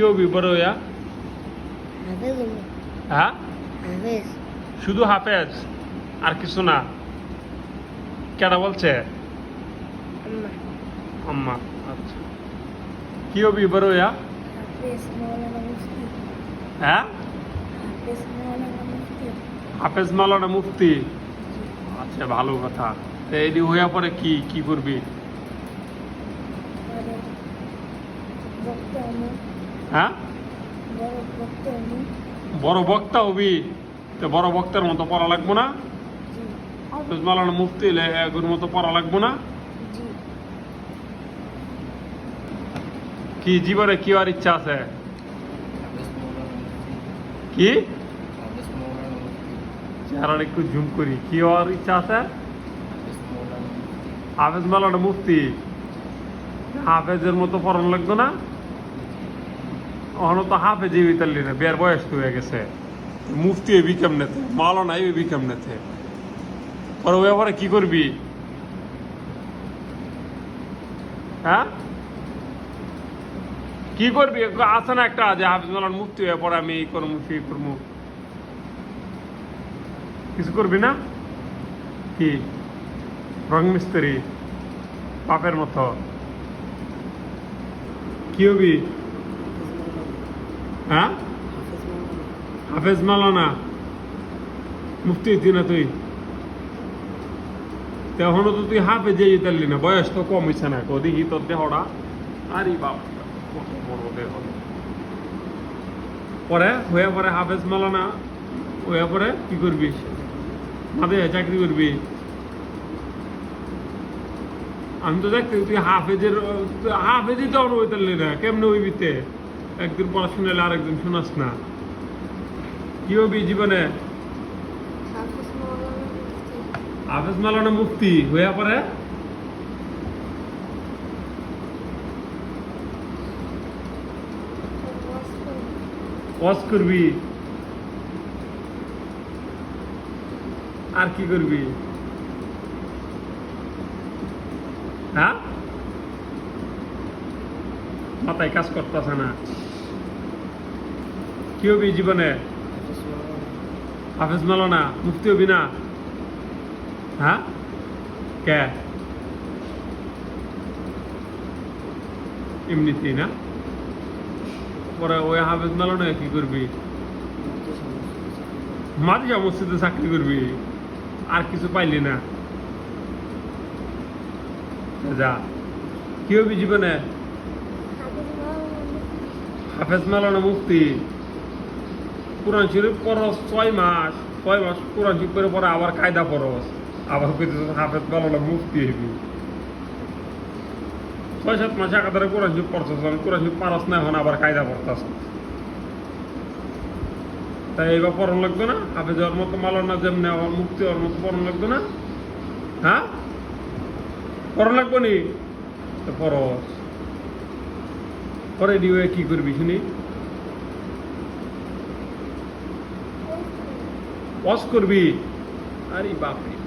হবি বড় হইয়া? হ্যাঁ শুধু হাফেজ আর কিছু না। কেডা বলছে? আম্মা। আচ্ছা। কি হবি বড় মুফতি। হ্যাঁ? হাফেজ মৌলানা মুফতি। আচ্ছা ভালো কথা। তো এটি হইয়া পরে কি কি করবি? হ্যাঁ? বড় বক্তা হব তো বড় বক্তার মতো পড়া লাগবো না? মালানা মুফতি এগুর মতো পড়া লাগবো না? কি জীবনে কি আর ইচ্ছা আছে? কি? চেহারা একটু জুম করি। কি হওয়ার ইচ্ছা আছে? হাফেজ মালানা মুফতি। হাফেজের মতো পড়ানো লাগতো না? ওখানে তো হাফেজ এই বিতাল্লি না, বিয়ার বয়স হয়ে গেছে। মুফতি এবি কেমনেতে মালানা এবি কেমনেতে পরে ওই ব্যাপারে কি করবি? হ্যাঁ? কি করবি? আছে না একটা যে হাফিজ মালান মুক্তি হয়ে পরে আমি এই করব সেই করব কিছু করবি না? কি? রং মিস্ত্রি, বাপের মতো। কি হবি? হ্যাঁ? হাফেজ মালানা মুফতি হইতি না তুই তখনও তো তুই হাফেজ যেয়ে যেতে না, বয়স তো কম হয়েছে না কদিকে তোর দেহটা। আরে বাপ পরে, হয়ে পরে হাফেজ মালানা হয়ে পরে কি করবি? মাদে চাকরি করবি। আমি তো দেখতে তুই হাফেজের, হাফেজই তো অনুভূতি না, কেমনে হইবিতে একদিন পড়াশোনা হলে আরেকদিন শোনাস না। কি হবি জীবনে? হাফেজ মালানা মুক্তি হয়ে পরে ওয়াজ করবি। আর কি করবি? হ্যাঁ? মাথায় কাজ করতেছে না। কি হবি জীবনে? হাফেজ মালানা মুক্তি হবি না? হ্যাঁ? কে? এমনিতেই না? পরে ওই হাফেজ মালানা কি করবি? মাদ্রাসা মসজিদে চাকরি করবি? আর কিছু পাইলি না? যা। কি হবি জীবনে? হাফেজ মৌলানা মুক্তি কোরআন শরীফ পড়স ছয় মাস ছয় মাস কোরআন শরীফ করে পরে আবার কায়দা পড়স আবার হাফেজ মালানা মুক্তি হবি ছয় সাত মাস একাধারে কোরআন শরীফ আমি কোরআন শরীফ পারস না এখন আবার কায়দা পড়তাস তাই এইবার পড়ন লাগতো না? হাফেজ হওয়ার মতো মালানা যেমনি আমার মুক্তি হওয়ার মতো পড়ন লাগতো না? হ্যাঁ? পড়ন লাগবো নি? তো পড়স। পরে ডিওয়ে কি করবি শুনি? ওয়াশ করবি? আরে বাপরে।